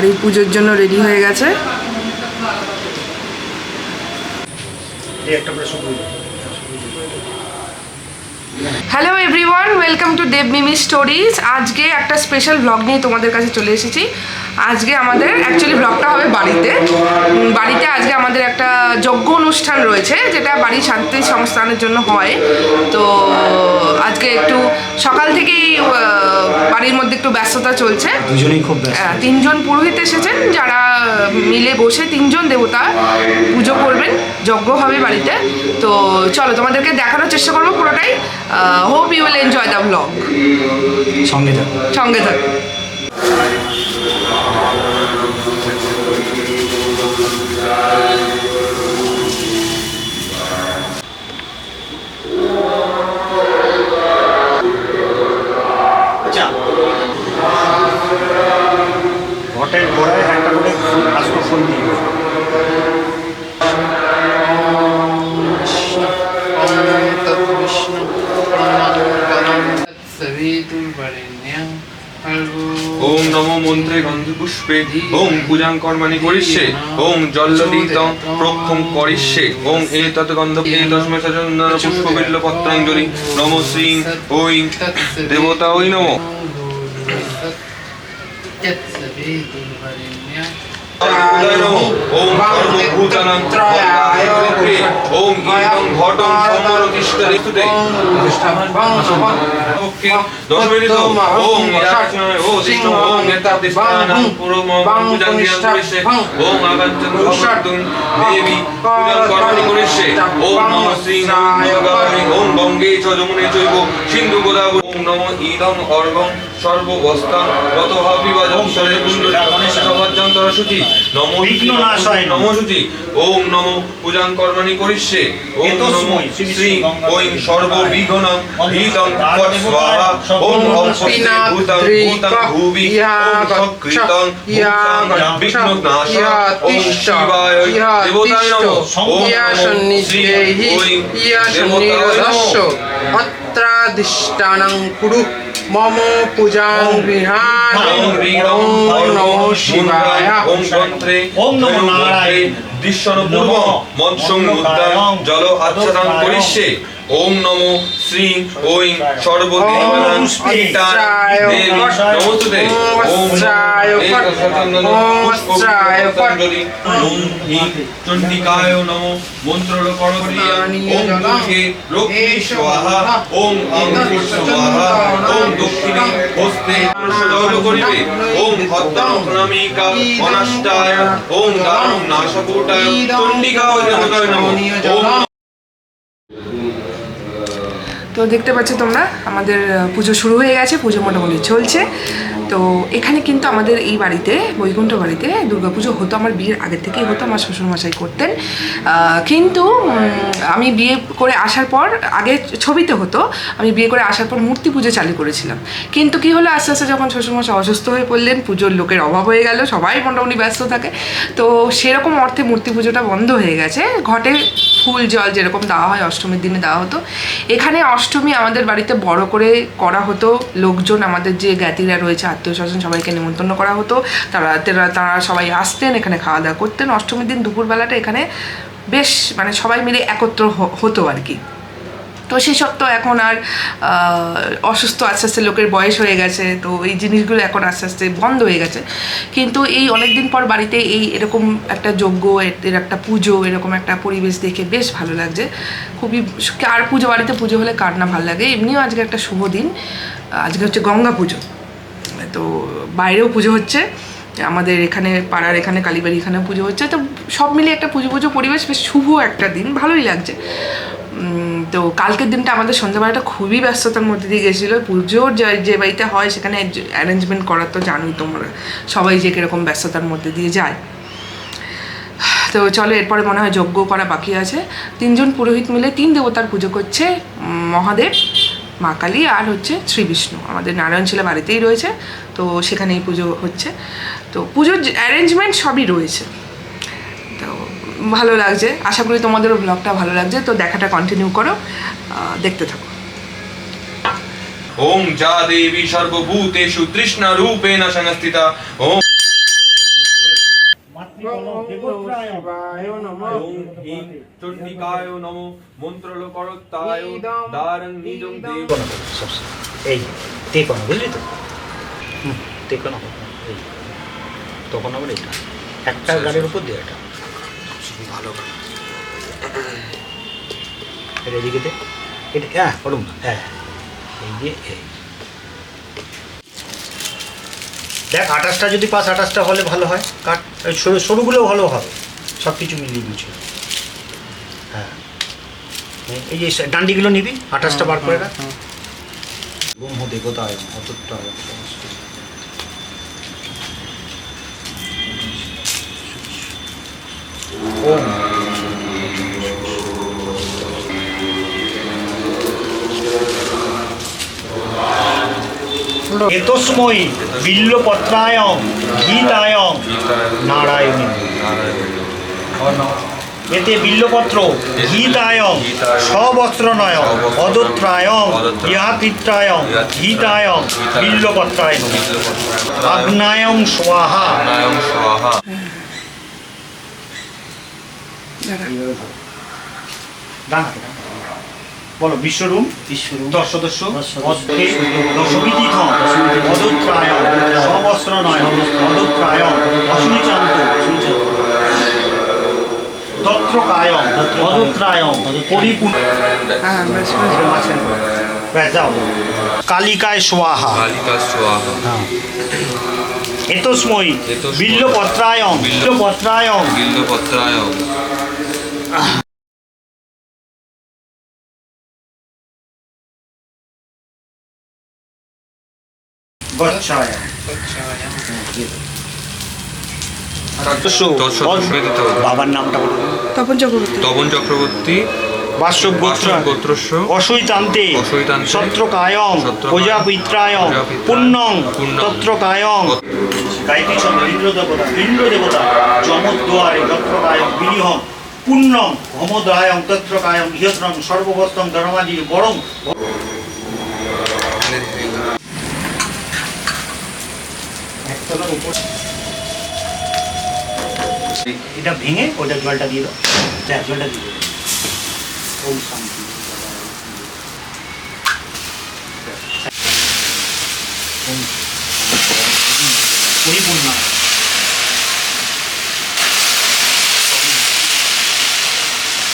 বাড়ির পুজোর জন্য রেডি হয়ে গেছে। Hello everyone welcome to Dev Mimi stories আজকে একটা স্পেশাল ব্লগ নিয়ে তোমাদের কাছে চলে এসেছি। আজকে আমাদের অ্যাকচুয়ালি ব্লগটা হবে বাড়িতে। বাড়িতে আজকে আমাদের একটা যজ্ঞ অনুষ্ঠান রয়েছে, যেটা বাড়ির শান্তি সংস্থানের জন্য হয়। তো আজকে একটু সকাল থেকেই বাড়ির মধ্যে একটু ব্যস্ততা চলছে। দুজনেই খুব ব্যস্ত। তিনজন পুরোহিত এসেছেন যারা মিলে বসে তিনজন দেবতা পুজো করবেন যজ্ঞ হবে বাড়িতে। তো চলো তোমাদেরকে দেখানোর চেষ্টা করব পুরোটাই। Hope you will enjoy the blog সঙ্গে যাব সঙ্গে থাকো। আচ্ছা ওম নমো মন্ত্রে গন্ধপুষ্পে ওম পূজাং কর্মাণি করিষ্যে, ওম জল্লদীতং প্রক্ষম করিষ্যে, ওম এতৎ গন্ধ এতস্মে সচন্দন পুষ্পবিল্ল পত্রাঞ্জলি নমো শ্রী ওই দেবতা ওই নমো। সিন্ধু গোদাবরী ওম নম ইদং অর্গং সর্ববস্তাং গত হাবিবাজং সরে কুণ্ডলী সভাজ্যন্তর শুচি নমো বিঘ্ননাশায় নমঃ। নমো ওম নম পূজাং কর্মাণি করিষ্যে। ওম নমো শ্রী শ্রী গঙ্গা ওং সর্ববিঘ্নং স্বাহা। ওম অপস্তে ভূতং ভূতং ভুবি ওম সৎকৃতং ভূতং বিঘ্ননাশা। ওম শিবায় দেবতায় নমঃ। ওম শ্রী ওং দেবতায় নমঃ। অত্রাদিষ্টানং কুরু মম পূজাং গৃহাণি ওম নমঃ শিবায় ওম গন্ত্রে ওম নমো নারায়ণ। দৃশ্যন পূর্ব মৎসং উদ্যান জল আচ্ছাদন করিষ্যে ওম নমো শ্রী ওং সর্বদেবানাং ওম দেবী। নমস্তুতে ওম বস্ত্রায় ফট। সচন্দন ওম হি চণ্ডিকায় নমো মন্ত্র করক্রিয়া ওম দুর্গে লক্ষ্মী স্বাহা ওম অঙ্কুর স্বাহা ওম দক্ষিণে হস্তে প্রসাদর করিবে। ওম হত্যং প্রণামিকা অনাষ্টায় ওম দানং নাশকূটায় চণ্ডিকায় দেবতায় নমঃ। ওম তো দেখতে পাচ্ছ তোমরা, আমাদের পুজো শুরু হয়ে গেছে, পুজো মোটামুটি চলছে। তো এখানে কিন্তু আমাদের এই বাড়িতে, বৈকুণ্ঠ বাড়িতে দুর্গাপুজো হতো, আমার বিয়ের আগের থেকেই হতো, আমার শ্বশুরমশাই করতেন। কিন্তু আমি বিয়ে করে আসার পর, আগে ছবিতে হতো, আমি বিয়ে করে আসার পর মূর্তি পুজো চালু করেছিলাম। কিন্তু কি হলো, আস্তে আস্তে যখন শ্বশুরমশাই অসুস্থ হয়ে পড়লেন, পুজোর লোকের অভাব হয়ে গেল, সবাই মোটামুটি ব্যস্ত থাকে। তো সেরকম অর্থে মূর্তি পুজোটা বন্ধ হয়ে গেছে, ঘটে ফুল জল যেরকম দেওয়া হয়, অষ্টমীর দিনে দেওয়া হতো। এখানে অষ্টমী আমাদের বাড়িতে বড় করে করা হতো। লোকজন আমাদের যে জ্ঞাতিরা রয়েছে আত্মীয় স্বজন সবাইকে নিমন্ত্রণ করা হতো। তারা তারা সবাই আসতেন, এখানে খাওয়া দাওয়া করতেন। অষ্টমীর দিন দুপুরবেলাটা এখানে বেশ মানে সবাই মিলে একত্র হতো আর কি। তো সেসব তো এখন আর অসুস্থ আস্তে আস্তে লোকের বয়স হয়ে গেছে, তো এই জিনিসগুলো এখন আস্তে আস্তে বন্ধ হয়ে গেছে। কিন্তু এই অনেক দিন পর বাড়িতে এই এরকম একটা যজ্ঞ, এর একটা পুজো, এরকম একটা পরিবেশ দেখে বেশ ভালো লাগছে। খুবই, কার পুজো, বাড়িতে পুজো হলে কার না ভালো লাগে। এমনিও আজকে একটা শুভ দিন। আজকে হচ্ছে গঙ্গা পুজো। তো বাইরেও পুজো হচ্ছে। আমাদের এখানে, পাড়ার এখানে কালীবাড়ি এখানে পুজো হচ্ছে। তো সব মিলিয়ে একটা পুজো পুজো পরিবেশ বেশ শুভ একটা দিন। ভালোই লাগছে। তো কালকের দিনটা আমাদের সন্ধ্যাবেলাটা খুবই ব্যস্ততার মধ্যে দিয়ে গেছিল। পুজোর যে বাড়িতে হয় সেখানে অ্যারেঞ্জমেন্ট করার তো জানোই তোমরা। সবাই যে কীরকম ব্যস্ততার মধ্যে দিয়ে যায়। তো চলো, এরপরে মনে হয় যজ্ঞ করা বাকি আছে। তিনজন পুরোহিত মিলে তিন দেবতার পুজো করছে মহাদেব, মা কালী আর হচ্ছে শ্রী বিষ্ণু। আমাদের নারায়ণ ছিল বাড়িতেই রয়েছে, তো সেখানেই পুজো হচ্ছে। তো পুজোর অ্যারেঞ্জমেন্ট সবই রয়েছে। ভালো লাগছে। আশা করি তোমাদেরও ব্লগটা ভালো লাগছে। তো দেখাটা কন্টিনিউ করো। দেখতে থাকো। ওম যা দেবী সর্বভূতেষু তৃষ্ণা রূপেণ সংস্থিতা। ওম বুঝলি তো? একটা আচ্ছা, আচ্ছা। গাড়ির উপর দিয়ে এটা। ভালো এটা এদিকে দে। এটা হ্যাঁ পড়ুন। হ্যাঁ এই দিয়ে এই। দেখ আঠাশটা যদি পাস আঠাশটা হলে ভালো হয়। কাট সরু সরুগুলোও ভালো হবে। সব কিছু মিলিয়ে দিয়েছিল হ্যাঁ। এই যে ডান্ডিগুলো নিবি আঠাশটা বার করে রাখ। ব্রহ্ম দেবতায় অতটা ওম এতস্ময়ী বিল্লপত্রায়ং গীতায়ং নারায়ণী এতে বিল্লপত্র গীতায়ং সবস্ত্রনয়ং অদত্রায়ং ইহাপিত্রায়ং গীতায়ং বিল্লপত্রায় আগ্নায়ং স্বাহা নায়ং স্বাহা দাঁড়া। বলো বিশ্বরূপ বিশ্বরূপ দশ সদস্য অদত্রায়ং অসুনিচান্ত পরিপূর্ণ। হ্যাঁ কালিকায় সোয়াহা। কালিকা স্বাহা এতস্ময়ী। এতস্ময়ী। বিল্লপত্রায়ং বিল্লপত্রায়ং তৎসদস্যবেদিত। বাবার নামটা বলো তপন চক্রবর্তী। তপন চক্রবর্তী বাসব গোত্রস্য অসৈতান্তে অসৈতান্তে সত্রকায়ং সত্রকায়ং প্রজাপিত্রায়ং প্রজাপিত্রায়ং পুণ্যং তত্রকায়ং। গায়ত্রী ছন্দ ইন্দ্র দেবতা ইন্দ্র দেবতা যমদ্বারে যত্রকায়ং বিলিহং পুণ্যং হোমদ্রায়ং তত্রকায়ং ইহত্রং সর্ববস্তং ধর্মাদি বরং এটা ভেঙে ওটা জলটা দিয়ে দাও। জলটা দিয়ে দাও। ওম শান্তি।